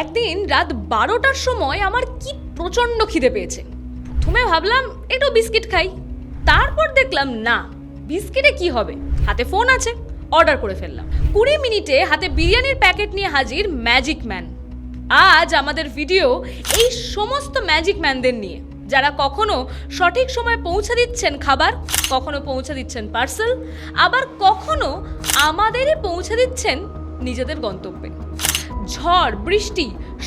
একদিন রাত বারোটার সময় আমার কি প্রচণ্ড খিদে পেয়েছে। প্রথমে ভাবলাম, একটু বিস্কিট খাই। তারপর দেখলাম, না, বিস্কিটে কি হবে? হাতে ফোন আছে, অর্ডার করে ফেললাম। কুড়ি মিনিটে হাতে বিরিয়ানির প্যাকেট নিয়ে হাজির ম্যাজিক ম্যান। আজ আমাদের ভিডিও এই সমস্ত ম্যাজিক ম্যানদের নিয়ে। যারা কখনো সঠিক সময় পৌঁছে দিচ্ছেন খাবার, কখনো পৌঁছে দিচ্ছেন পার্সেল, আবার কখনো আমাদেরই পৌঁছে দিচ্ছেন নিজেদের গন্তব্যে। ঝড় বৃষ্টি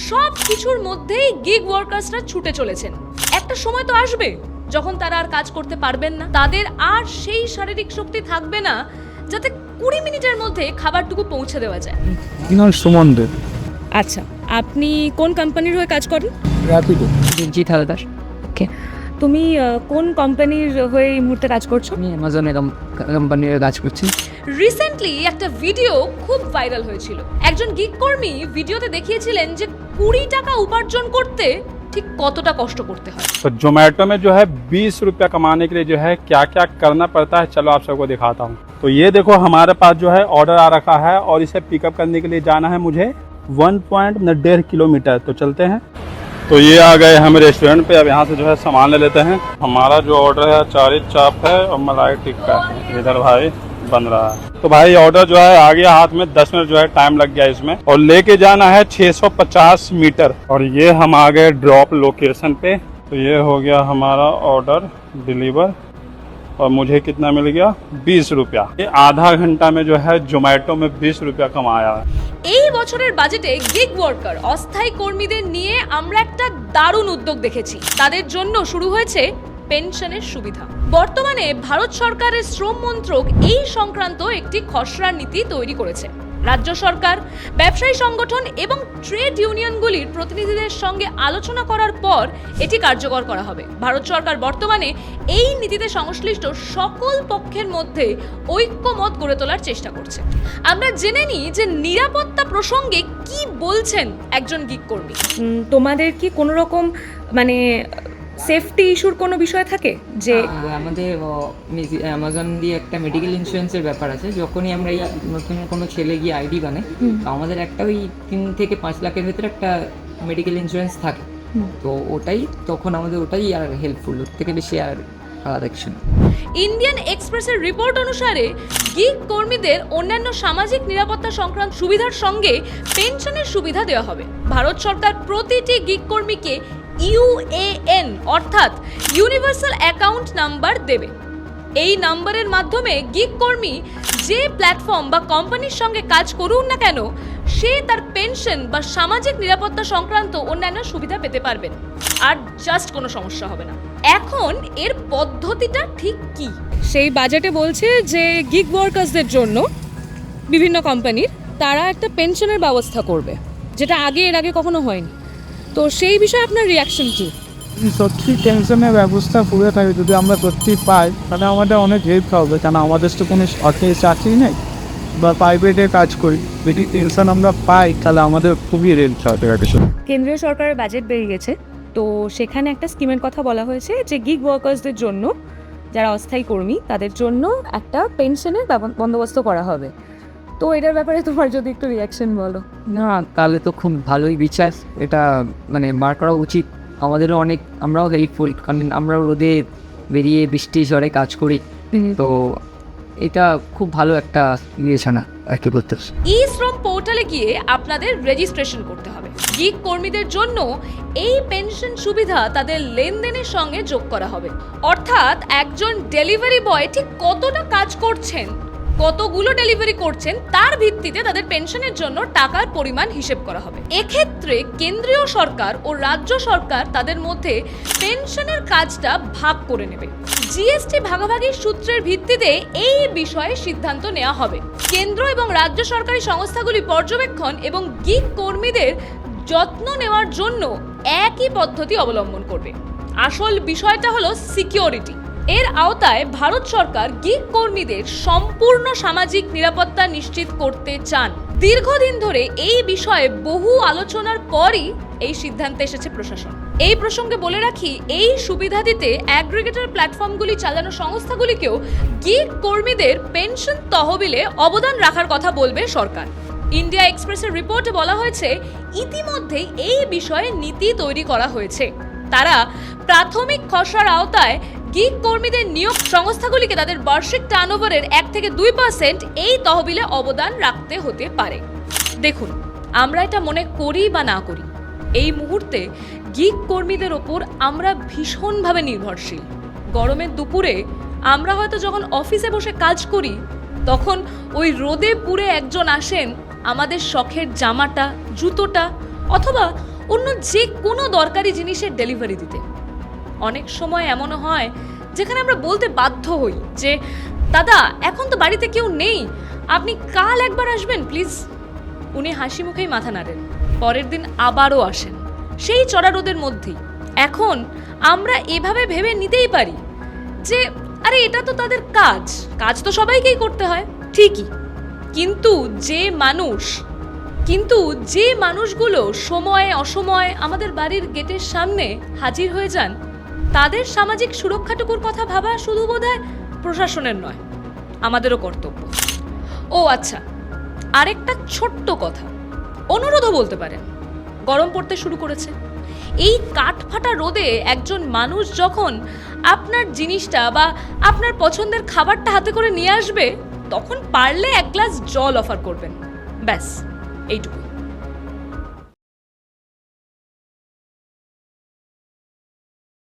সব কিছুর মধ্যেই গিগ ওয়ার্কার্সরা ছুটে চলেছেন। একটা সময় তো আসবে যখন তারা আর কাজ করতে পারবেন না। তাদের আর সেই শারীরিক শক্তি থাকবে না যাতে কুড়ি মিনিটের মধ্যে খাবারটুকু পৌঁছে দেওয়া যায়। কি সুমন আচ্ছা আপনি কোন কোম্পানির হয়ে কাজ করেন? র্যাপিডো দিলজিৎ হালদার। ওকে। তুমি কোন কোম্পানির হয়ে এই মুহূর্তে কাজ করছ? আমি অ্যামাজনে কোম্পানির কাজ করছি। রিসেন্টলি একটা ভিডিও খুব ভাইরাল হয়েছিল একজন গিগ কর্মী ভিডিওতে দেখিয়েছিলেন যে কুড়ি টাকা উপার্জন করতে ঠিক কতটা কষ্ট করতে হয় तो जोमेटो में जो है बीस रुपया कमाने के लिए जो है क्या क्या करना पड़ता है चलो आप सबको दिखाता हूँ तो ये देखो हमारे पास जो है ऑर्डर आ रखा है और इसे पिकअप करने के लिए जाना है मुझे वन पॉइंट डेढ़ किलोमीटर तो चलते हैं तो ये आ गए हम रेस्टोरेंट पे अब यहाँ से जो है सामान ले लेते हैं हमारा जो ऑर्डर है चारी चाप है और मलाई टिक्का है इधर भाई बन रहा है तो भाई ऑर्डर जो है आ गया हाथ में दस मिनट जो है टाइम लग गया इसमें और लेके जाना है 650 मीटर और ये हम आ गए ड्रॉप लोकेशन पे तो ये हो गया हमारा ऑर्डर डिलीवर और मुझे कितना मिल गया बीस रुपया ये आधा घंटा में जो है जोमेटो में बीस रुपया कमाया है এই বছরের বাজেটে গিগ ওয়ার্কার অস্থায়ী কর্মীদের নিয়ে আমরা একটা দারুণ উদ্যোগ দেখেছি তাদের জন্য শুরু হয়েছে পেনশনের সুবিধা। বর্তমানে ভারত সরকারের শ্রম মন্ত্রক এই সংক্রান্ত একটি খসড়া নীতি তৈরি করেছে। রাজ্য সরকার, ব্যবসায়ী সংগঠন এবং ট্রেড ইউনিয়নগুলির প্রতিনিধিদের সঙ্গে আলোচনা করার পর এটি কার্যকর করা হবে। ভারত সরকার বর্তমানে এই নীতিতে সংশ্লিষ্ট সকল পক্ষের মধ্যে ঐক্যমত গড়ে তোলার চেষ্টা করছে। আমরা জেনে নিই যে নিরাপত্তা প্রসঙ্গে কি বলছেন একজন গিগ কর্মী তোমাদের কি কোনো রকম মানে সেফটি ইস্যুর কোনো বিষয় থাকে? যে আমাদের অ্যামাজন দিয়ে একটা মেডিকেল ইন্স্যুরেন্সের ব্যাপার আছে। যখনই আমরা এই নতুন কোনো ছেলে গিয়ে আইডি বানাই তো আমাদের একটা ওই তিন থেকে পাঁচ লাখের ভেতরে একটা মেডিকেল ইন্স্যুরেন্স থাকে। তো ওটাই তখন আমাদের ওটাই আর হেল্পফুল ওর থেকে বেশি আর আলাদা কিছু না। ইন্ডিয়ান এক্সপ্রেসের রিপোর্ট অনুসারে গিগ কর্মীদের অন্যান্য সামাজিক নিরাপত্তা সংক্রান্ত সুবিধার সঙ্গে পেনশনের সুবিধা দেওয়া হবে। ভারত সরকার প্রতিটি গিগ কর্মীকে ইউএএন, অর্থাৎ ইউনিভার্সাল অ্যাকাউন্ট নাম্বার দেবে। এই নাম্বারের মাধ্যমে গিগ কর্মী যে প্ল্যাটফর্ম বা কোম্পানির সঙ্গে কাজ করুন না কেন, সে তার পেনশন বা সামাজিক নিরাপত্তা সংক্রান্ত অন্যান্য সুবিধা পেতে পারবেন। আর জাস্ট কোনো সমস্যা হবে না। এখন এর পদ্ধতিটা ঠিক কি? সেই বাজেটে বলছে যে গিগ ওয়ার্কার্সদের জন্য বিভিন্ন কোম্পানির, তারা একটা পেনশনের ব্যবস্থা করবে, যেটা আগে এর আগে কখনো হয়নি। তো সেই বিষয়ে আপনার রিয়াকশন কি? সত্যি টেনশনের ব্যবস্থা পুরো থাকে। যদি আমরা সত্যি পাই তাহলে আমাদের অনেক হেল্প হবে। কারণ আমাদের তো কোনো সরকারি চাকরি নেই বা প্রাইভেটে কাজ করি। যদি টেনশন আমরা পাই তাহলে আমাদের খুবই হেল্প হবে। কিছু কেন্দ্রীয় সরকারের বাজেট বেরিয়ে গেছে। তো সেখানে একটা স্কিমের কথা বলা হয়েছে যে গিগ ওয়ার্কার্সদের জন্য যারা অস্থায়ী কর্মী তাদের জন্য একটা পেনশনের বন্দোবস্ত করা হবে। তো এটার ব্যাপারে তোমার যদি একটু রিয়াকশন বলো। না তাহলে তো খুব ভালোই বিচার। এটা মানে বার করা উচিত। আমাদেরও অনেক আমরাও হেল্পফুল কারণ আমরাও রোদে বেরিয়ে বৃষ্টি ঝড়ে কাজ করি। তো এটা খুব ভালো একটা আর কি করতে ই শ্রম পোর্টালে গিয়ে আপনাদের রেজিস্ট্রেশন করতে হবে। গিগ কর্মীদের জন্য এই পেনশন সুবিধা তাদের লেনদেনের সঙ্গে যোগ করা হবে। অর্থাৎ একজন ডেলিভারি বয় ঠিক কতটা কাজ করছেন কতগুলো ডেলিভারি করছেন, তার ভিত্তিতে তাদের পেনশনের জন্য টাকার পরিমাণ হিসেব করা হবে। এক্ষেত্রে কেন্দ্রীয় সরকার ও রাজ্য সরকার তাদের মধ্যে পেনশনের কাজটা ভাগ করে নেবে। জিএসটি ভাগাভাগির সূত্রের ভিত্তিতে এই বিষয়ে সিদ্ধান্ত নেওয়া হবে। কেন্দ্র এবং রাজ্য সরকারি সংস্থাগুলি পর্যবেক্ষণ এবং গিক কর্মীদের যত্ন নেওয়ার জন্য একই পদ্ধতি অবলম্বন করবে। আসল বিষয়টা হলো সিকিউরিটি এর আওতায় ভারত সরকার গিগ কর্মীদের সম্পূর্ণ সামাজিক নিরাপত্তা নিশ্চিত করতে চান। দীর্ঘদিন ধরে এই বিষয়ে বহু আলোচনার পরই এই সিদ্ধান্তে এসেছে প্রশাসন। এই প্রসঙ্গে বলে রাখি, এই সুবিধা দিতে অ্যাগ্রিগেটর প্ল্যাটফর্মগুলি চালানো সংস্থাগুলিকেও গিগ কর্মীদের পেনশন তহবিলে অবদান রাখার কথা বলবে সরকার। ইন্ডিয়া এক্সপ্রেসের রিপোর্টে বলা হয়েছে, ইতিমধ্যেই এই বিষয়ে নীতি তৈরি করা হয়েছে। তারা প্রাথমিক খসড়ার আওতায় গিগ কর্মীদের নিয়োগ সংস্থাগুলিকে তাদের বার্ষিক টার্নওভারের এক থেকে দুই পার্সেন্ট এই তহবিলে অবদান রাখতে হতে পারে। দেখুন, আমরা এটা মনে করি বা না করি, এই মুহূর্তে গিগ কর্মীদের ওপর আমরা ভীষণভাবে নির্ভরশীল। গরমের দুপুরে আমরা হয়তো যখন অফিসে বসে কাজ করি, তখন ওই রোদে পুড়ে একজন আসেন, আমাদের শখের জামাটা, জুতোটা অথবা অন্য যে কোনো দরকারি জিনিসের ডেলিভারি দিতে। অনেক সময় এমনও হয় যেখানে আমরা বলতে বাধ্য হই যে, দাদা, এখন তো বাড়িতে কেউ নেই। আপনি কাল একবার আসবেন, প্লিজ? উনি হাসি মুখেই মাথা নাড়েন। পরের দিন আবারও আসেন। সেই চড়া রোদের মধ্যেই। এখন আমরা এভাবে ভেবে নিতেই পারি যে, আরে, এটা তো তাদের কাজ। কাজ তো সবাইকেই করতে হয়। ঠিকই। কিন্তু যে মানুষ, কিন্তু যে মানুষগুলো সময়ে অসময়ে আমাদের বাড়ির গেটের সামনে হাজির হয়ে যান তাদের সামাজিক সুরক্ষাটুকুর কথা ভাবা শুধু বোধহয় প্রশাসনের নয়, আমাদেরও কর্তব্য। ও আচ্ছা আরেকটা ছোট্ট কথা, অনুরোধও বলতে পারেন, গরম পড়তে শুরু করেছে। এই কাঠফাটা রোদে একজন মানুষ যখন আপনার জিনিসটা বা আপনার পছন্দের খাবারটা হাতে করে নিয়ে আসবে, তখন পারলে এক গ্লাস জল অফার করবেন। ব্যাস এইটুকু